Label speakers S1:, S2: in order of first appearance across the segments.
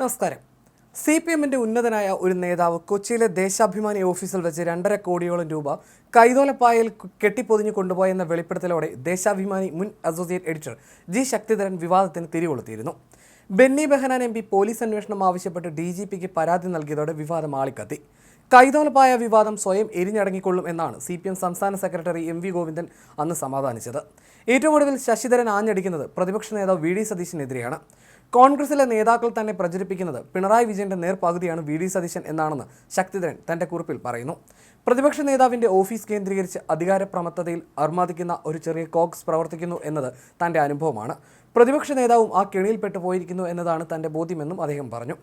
S1: നമസ്കാരം. C P എമ്മിന്റെ ഉന്നതനായ ഒരു നേതാവ് കൊച്ചിയിലെ ദേശാഭിമാനി ഓഫീസിൽ വെച്ച് രണ്ടര കോടിയോളം രൂപ കൈതോലപ്പായയിൽ കെട്ടിപ്പൊതിഞ്ഞു കൊണ്ടുപോയെന്ന വെളിപ്പെടുത്തലോടെ ദേശാഭിമാനി മുൻ അസോസിയേറ്റ് എഡിറ്റർ ജി ശക്തിധരൻ വിവാദത്തിന് തിരികൊളുത്തിയിരുന്നു. Benny Behanan M P police അന്വേഷണം ആവശ്യപ്പെട്ട് ഡി ജി പിക്ക് പരാതി നൽകിയതോടെ വിവാദം ആളിക്കത്തി. കൈതോലപ്പായ വിവാദം സ്വയം എരിഞ്ഞടങ്ങിക്കൊള്ളും എന്നാണ് സി പി എം സംസ്ഥാന സെക്രട്ടറി എം വി ഗോവിന്ദൻ അന്ന് സമാധാനിച്ചത്. ഏറ്റവും ഒടുവിൽ ശശിധരൻ ആഞ്ഞടിക്കുന്നത് പ്രതിപക്ഷ നേതാവ് വി ഡി സതീശനെതിരെയാണ്. കോൺഗ്രസിലെ നേതാക്കൾ തന്നെ പ്രചരിപ്പിക്കുന്നത് പിണറായി വിജയന്റെ നേർപകുതിയാണ് വി ഡി സതീശൻ എന്നാണെന്ന് ശക്തിധരൻ തന്റെ കുറിപ്പിൽ പറയുന്നു. പ്രതിപക്ഷ നേതാവിന്റെ ഓഫീസ് കേന്ദ്രീകരിച്ച് അധികാരപ്രമത്തതയിൽ അർമാദിക്കുന്ന ഒരു ചെറിയ കോക്സ് പ്രവർത്തിക്കുന്നു എന്നത് തന്റെ അനുഭവമാണ്. പ്രതിപക്ഷ നേതാവും ആ കെണിയിൽപ്പെട്ടു പോയിരിക്കുന്നു എന്നതാണ് തന്റെ ബോധ്യമെന്നും അദ്ദേഹം പറഞ്ഞു.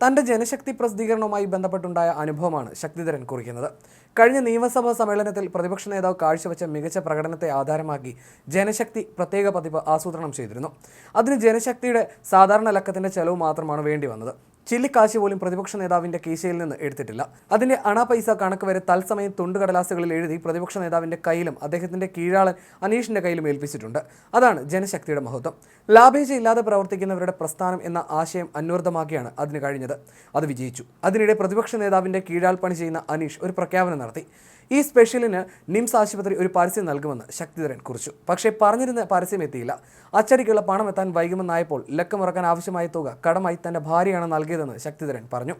S1: തന്റെ ജനശക്തി പ്രസിദ്ധീകരണവുമായി ബന്ധപ്പെട്ടുണ്ടായ അനുഭവമാണ് ശക്തിധരൻ കുറിക്കുന്നത്. കഴിഞ്ഞ നിയമസഭാ സമ്മേളനത്തിൽ പ്രതിപക്ഷ നേതാവ് കാഴ്ചവെച്ച മികച്ച പ്രകടനത്തെ ആധാരമാക്കി ജനശക്തി പ്രത്യേക പതിപ്പ് ആസൂത്രണം ചെയ്തിരുന്നു. അതിന് ജനശക്തിയുടെ സാധാരണ ലക്കത്തിന്റെ ചെലവ് മാത്രമാണ് വേണ്ടി വന്നത് ചില്ലിക്കാശ് പോലും പ്രതിപക്ഷ നേതാവിന്റെ കീശയിൽ നിന്ന് എടുത്തിട്ടില്ല. അതിന്റെ അണ പൈസ കണക്ക് വരെ തത്സമയം തുണ്ടുകടലാസുകളിൽ എഴുതി പ്രതിപക്ഷ നേതാവിന്റെ കയ്യിലും അദ്ദേഹത്തിന്റെ കീഴാളൻ അനീഷിന്റെ കയ്യിലും ഏൽപ്പിച്ചിട്ടുണ്ട്. അതാണ് ജനശക്തിയുടെ മഹത്വം. ലാഭേച്ഛയില്ലാതെ പ്രവർത്തിക്കുന്നവരുടെ പ്രസ്ഥാനം എന്ന ആശയം അന്വർത്ഥമാക്കിയാണ് അതിന് കഴിഞ്ഞത്. അത് വിജയിച്ചു. അതിനിടെ പ്രതിപക്ഷ നേതാവിന്റെ കീഴാൾ പണി ചെയ്യുന്ന അനീഷ് ഒരു പ്രഖ്യാപനം നടത്തി. ഈ സ്പെഷ്യലിന് നിംസ് ആശുപത്രി ഒരു പരസ്യം നൽകുമെന്ന് ശക്തിധരൻ കുറിച്ചു. പക്ഷേ പറഞ്ഞിരുന്ന പരസ്യം എത്തിയില്ല. അച്ചടിക്കുള്ള പണം എത്താൻ വൈകുമെന്നായപ്പോൾ ലക്കമുറക്കാൻ ആവശ്യമായ തുക കടമായി തന്റെ ഭാര്യയാണ് നൽകിയതെന്ന് ശക്തിധരൻ പറഞ്ഞു.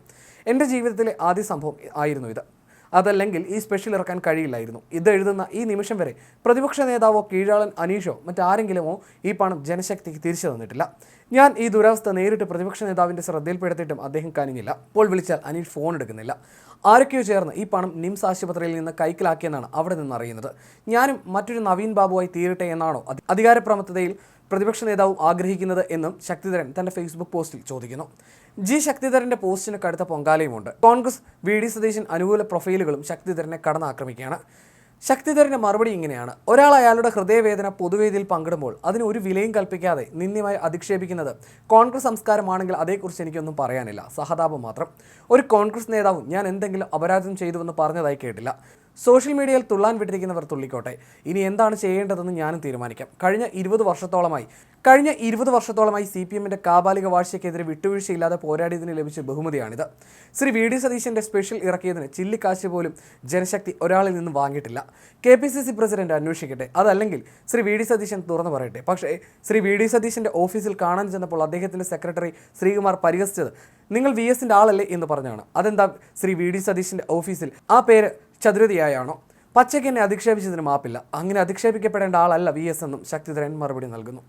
S1: എന്റെ ജീവിതത്തിലെ ആദ്യ സംഭവം ആയിരുന്നു ഇത്. അതല്ലെങ്കിൽ ഈ സ്പെഷ്യൽ ഇറക്കാൻ കഴിയില്ലായിരുന്നു. ഇത് എഴുതുന്ന ഈ നിമിഷം വരെ പ്രതിപക്ഷ നേതാവോ കീഴാളൻ അനീഷോ മറ്റാരെങ്കിലുമോ ഈ പണം ജനശക്തിക്ക് തിരിച്ചു തന്നിട്ടില്ല. ഞാൻ ഈ ദുരവസ്ഥ നേരിട്ട് പ്രതിപക്ഷ നേതാവിന്റെ ശ്രദ്ധയിൽപ്പെടുത്തിയിട്ടും അദ്ദേഹം കനിഞ്ഞില്ല അപ്പോൾ വിളിച്ചാൽ അനീഷ് ഫോൺ എടുക്കുന്നില്ല. ആരൊക്കെയോ ചേർന്ന് ഈ പണം നിംസ് ആശുപത്രിയിൽ നിന്ന് കൈക്കലാക്കിയെന്നാണ് അവിടെ നിന്ന് അറിയുന്നത്. ഞാനും മറ്റൊരു നവീൻ ബാബുവായി തീരട്ടെ എന്നാണോ അധി- അധികാരപ്രമത്തതയിൽ പ്രതിപക്ഷ നേതാവും ആഗ്രഹിക്കുന്നത് എന്നും ശക്തിധരൻ തന്റെ ഫേസ്ബുക്ക് പോസ്റ്റിൽ ചോദിക്കുന്നു. ജി ശക്തിധരന്റെ പോസ്റ്റിന് കടുത്ത പൊങ്കാലയുമുണ്ട്. കോൺഗ്രസ് വി ഡി സതീശൻ അനുകൂല പ്രൊഫൈലുകളും ശക്തിധരനെ കടന്നാക്രമിക്കുകയാണ്. ശക്തിധരന്റെ മറുപടി ഇങ്ങനെയാണ്. ഒരാൾ അയാളുടെ ഹൃദയവേദന പൊതുവേദിയിൽ പങ്കിടുമ്പോൾ അതിന് ഒരു വിലയും കൽപ്പിക്കാതെ നിന്ദ്യമായി അധിക്ഷേപിക്കുന്നത് കോൺഗ്രസ് സംസ്കാരമാണെങ്കിൽ അതേക്കുറിച്ച് എനിക്കൊന്നും പറയാനില്ല. സഹതാപം മാത്രം. ഒരു കോൺഗ്രസ് നേതാവും ഞാൻ എന്തെങ്കിലും അപരാധം ചെയ്തുവെന്ന് പറഞ്ഞതായി കേട്ടില്ല. സോഷ്യൽ മീഡിയയിൽ തുള്ളാൻ വിട്ടിരിക്കുന്നവർ തുള്ളിക്കോട്ടെ. ഇനി എന്താണ് ചെയ്യേണ്ടതെന്ന് ഞാനും തീരുമാനിക്കാം. കഴിഞ്ഞ ഇരുപത് വർഷത്തോളമായി കഴിഞ്ഞ ഇരുപത് വർഷത്തോളമായി സി പി എമ്മിന്റെ കാബാലിക വാഴ്ചയ്ക്കെതിരെ വിട്ടുവീഴ്ചയില്ലാതെ പോരാടിയതിന് ലഭിച്ച ബഹുമതിയാണിത്. ശ്രീ വി ഡി സതീശന്റെ സ്പെഷ്യൽ ഇറക്കിയതിന് ചില്ലിക്കാശ് പോലും ജനശക്തി ഒരാളിൽ നിന്ന് വാങ്ങിയിട്ടില്ല. K P C C president അന്വേഷിക്കട്ടെ. അതല്ലെങ്കിൽ ശ്രീ വി ഡി സതീശൻ തുറന്നു പറയട്ടെ. പക്ഷേ ശ്രീ വി ഡി സതീശന്റെ ഓഫീസിൽ കാണാൻ ചെന്നപ്പോൾ അദ്ദേഹത്തിന്റെ സെക്രട്ടറി ശ്രീകുമാർ പരിഹസിച്ചത് നിങ്ങൾ വി എസിന്റെ ആളല്ലേ എന്ന് പറഞ്ഞാണ്. അതെന്താ ശ്രീ വി ഡി സതീശന്റെ ഓഫീസിൽ ആ പേര് ചതുരതയായാണോ? പച്ചയ്ക്ക് എന്നെ അധിക്ഷേപിച്ചതിന് മാപ്പില്ല. അങ്ങനെ അധിക്ഷേപിക്കപ്പെടേണ്ട ആളല്ല വി എസ് എന്നും ശക്തിധരൻ മറുപടി നൽകുന്നു.